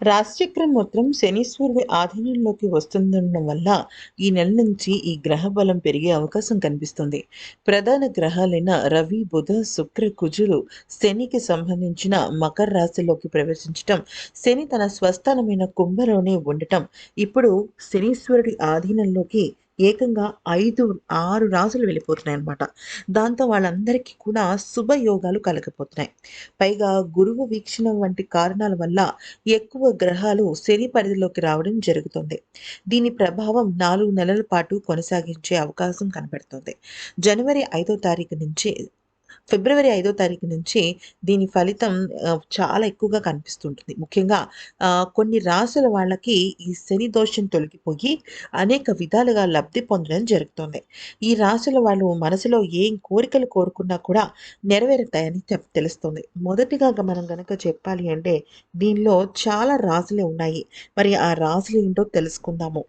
రాశిచక్రం మొత్తం శనీశ్వరుడి ఆధీనంలోకి వస్తుండడం వల్ల ఈ నెల నుంచి ఈ గ్రహ బలం పెరిగే అవకాశం కనిపిస్తుంది. ప్రధాన గ్రహాలైన రవి బుధ శుక్ర కుజులు శనికి సంబంధించిన మకర రాశిలోకి ప్రవేశించటం శని తన స్వస్థానమైన కుంభలోనే ఉండటం ఇప్పుడు శనీశ్వరుడి ఆధీనంలోకి ఏకంగా ఐదు ఆరు రాసులు వెళ్ళిపోతున్నాయి అనమాట దాంతో వాళ్ళందరికీ కూడా శుభయోగాలు కలగపోతున్నాయి పైగా గురువు వీక్షణ వంటి కారణాల వల్ల ఎక్కువ గ్రహాలు శని పరిధిలోకి రావడం జరుగుతుంది. దీని ప్రభావం నాలుగు నెలల పాటు కొనసాగించే అవకాశం కనబడుతుంది. జనవరి ఐదో తారీఖు నుంచి ఫిబ్రవరి ఐదో తారీఖు నుంచి దీని ఫలితం చాలా ఎక్కువగా కనిపిస్తుంటుంది. ముఖ్యంగా కొన్ని రాసుల వాళ్ళకి ఈ శని దోషం తొలగిపోయి అనేక విధాలుగా లబ్ధి పొందడం జరుగుతుంది. ఈ రాసుల వాళ్ళు మనసులో ఏం కోరికలు కోరుకున్నా కూడా నెరవేరుతాయని తెలుస్తుంది. మొదటిగా మనం గనక చెప్పాలి అంటే దీనిలో చాలా రాసులే ఉన్నాయి. మరి ఆ రాసులు ఏంటో తెలుసుకుందాము.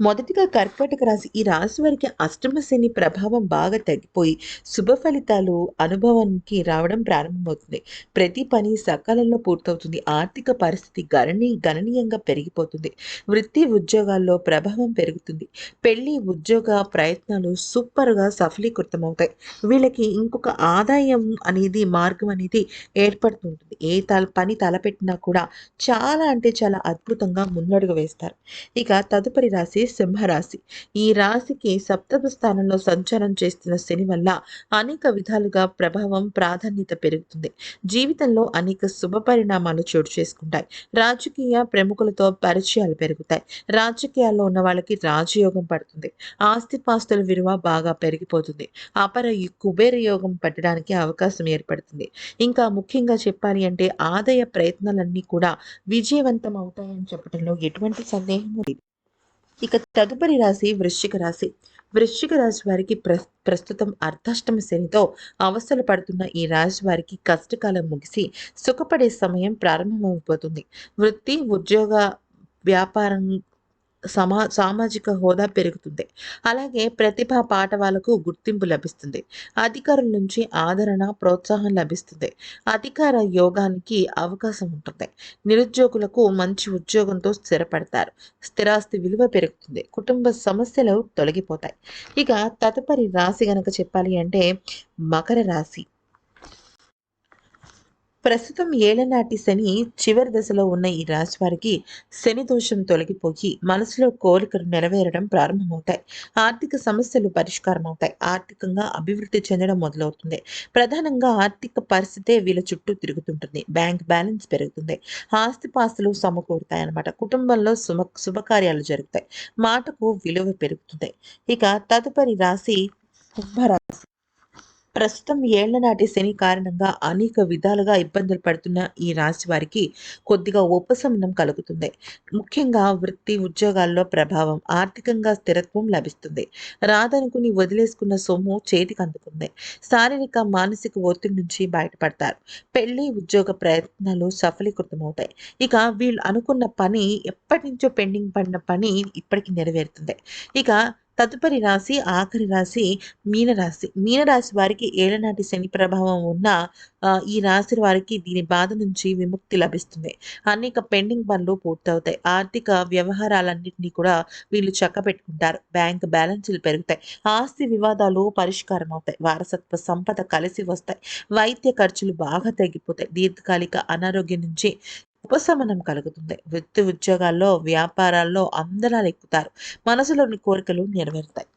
మొదటిగా కర్కాటక రాశి ఈ రాశి వారికి అష్టమ శని ప్రభావం బాగా తగ్గిపోయి శుభ ఫలితాలు అనుభవానికి రావడం ప్రారంభమవుతుంది. ప్రతి పని సకాలంలో పూర్తవుతుంది. ఆర్థిక పరిస్థితి గణనీ గణనీయంగా పెరిగిపోతుంది. వృత్తి ఉద్యోగాల్లో ప్రభావం పెరుగుతుంది. పెళ్ళి ఉద్యోగ ప్రయత్నాలు సూపర్గా సఫలీకృతమవుతాయి. వీళ్ళకి ఇంకొక ఆదాయం అనేది మార్గం అనేది ఏర్పడుతుంటుంది ఏ తల పని తలపెట్టినా కూడా చాలా అంటే చాలా అద్భుతంగా ముందడుగు వేస్తారు. ఇక తదుపరి రాశి సింహరాశి. ఈ రాశికి సప్తమ స్థానంలో సంచారం చేస్తున్న శని వల్ల అనేక విధాలుగా ప్రభావం ప్రాధాన్యత పెరుగుతుంది. జీవితంలో అనేక శుభ పరిణామాలు చోటు చేసుకుంటాయి. రాజకీయ ప్రముఖులతో పరిచయాలు పెరుగుతాయి. రాజకీయాల్లో ఉన్న వాళ్ళకి రాజయోగం పడుతుంది. ఆస్తిపాస్తుల విలువ బాగా పెరిగిపోతుంది. అపర కుబేర యోగం పట్టడానికి అవకాశం ఏర్పడుతుంది. ఇంకా ముఖ్యంగా చెప్పాలి అంటే ఆదాయ ప్రయత్నాలన్నీ కూడా విజయవంతం అవుతాయని చెప్పడంలో ఎటువంటి సందేహం లేదు. ఇక తదుపరి రాశి వృశ్చిక రాశి. వృశ్చిక రాశి వారికి ప్ర ప్రస్తుతం అర్ధాష్టమ శనితో అవస్థలు పడుతున్న ఈ రాశి వారికి కష్టకాలం ముగిసి సుఖపడే సమయం ప్రారంభమైపోతుంది వృత్తి ఉద్యోగ వ్యాపారం సమా సామాజిక హోదా పెరుగుతుంది. అలాగే ప్రతిభా పాఠవాలకు గుర్తింపు లభిస్తుంది. అధికారుల నుంచి ఆదరణ ప్రోత్సాహం లభిస్తుంది. అధికార యోగానికి అవకాశం ఉంటుంది. నిరుద్యోగులకు మంచి ఉద్యోగంతో స్థిరపడతారు. స్థిరాస్తి విలువ పెరుగుతుంది. కుటుంబ సమస్యలు తొలగిపోతాయి. ఇక తదుపరి రాశి గనక చెప్పాలి అంటే మకర రాశి. ప్రస్తుతం ఏళ్ళనాటి శని చివరి దశలో ఉన్న ఈ రాశి వారికి శని దోషం తొలగిపోయి మనసులో కోరికలు నెరవేరడం ప్రారంభమవుతాయి. ఆర్థిక సమస్యలు పరిష్కారం అవుతాయి ఆర్థికంగా అభివృద్ధి చెందడం మొదలవుతుంది. ప్రధానంగా ఆర్థిక పరిస్థితే వీళ్ళ చుట్టూ తిరుగుతుంటుంది. బ్యాంక్ బ్యాలెన్స్ పెరుగుతుంది. ఆస్తిపాస్తులు సమకూరుతాయి అన్నమాట కుటుంబంలో శుభ శుభకార్యాలు జరుగుతాయి. మాటకు విలువ పెరుగుతుంది. ఇక తదుపరి రాశి కుంభరాశి. ప్రస్తుతం ఏళ్ళనాటి శని కారణంగా అనేక విధాలుగా ఇబ్బందులు పడుతున్న ఈ రాశి వారికి కొద్దిగా ఉపశమనం కలుగుతుంది. ముఖ్యంగా వృత్తి ఉద్యోగాల్లో ప్రభావం ఆర్థికంగా స్థిరత్వం లభిస్తుంది. రాదనుకుని వదిలేసుకున్న సొమ్ము చేతికి అందుకుంది. శారీరక మానసిక ఒత్తిడి నుంచి బయటపడతారు. పెళ్ళి ఉద్యోగ ప్రయత్నాలు సఫలీకృతమవుతాయి. ఇక వీళ్ళు అనుకున్న పని ఎప్పటి నుంచో పెండింగ్ పడిన పని ఇప్పటికి నెరవేరుతుంది. ఇక తదుపరి రాశి ఆఖరి రాశి మీనరాశి. మీనరాశి వారికి ఏళ్ళనాటి శని ప్రభావం ఉన్న ఈ రాశి వారికి దీని బాధ నుంచి విముక్తి లభిస్తుంది. అనేక పెండింగ్ పనులు పూర్తవుతాయి. ఆర్థిక వ్యవహారాలన్నింటినీ కూడా వీళ్ళు చక్క పెట్టుకుంటారు బ్యాంక్ బ్యాలెన్సులు పెరుగుతాయి. ఆస్తి వివాదాలు పరిష్కారం అవుతాయి వారసత్వ సంపద కలిసి వస్తాయి. వైద్య ఖర్చులు బాగా తగ్గిపోతాయి. దీర్ఘకాలిక అనారోగ్యం నుంచి ఉపశమనం కలుగుతుంది. వృత్తి ఉద్యోగాల్లో వ్యాపారాల్లో అందరాలు ఎక్కుతారు మనసులోని కోరికలు నెరవేరుతాయి.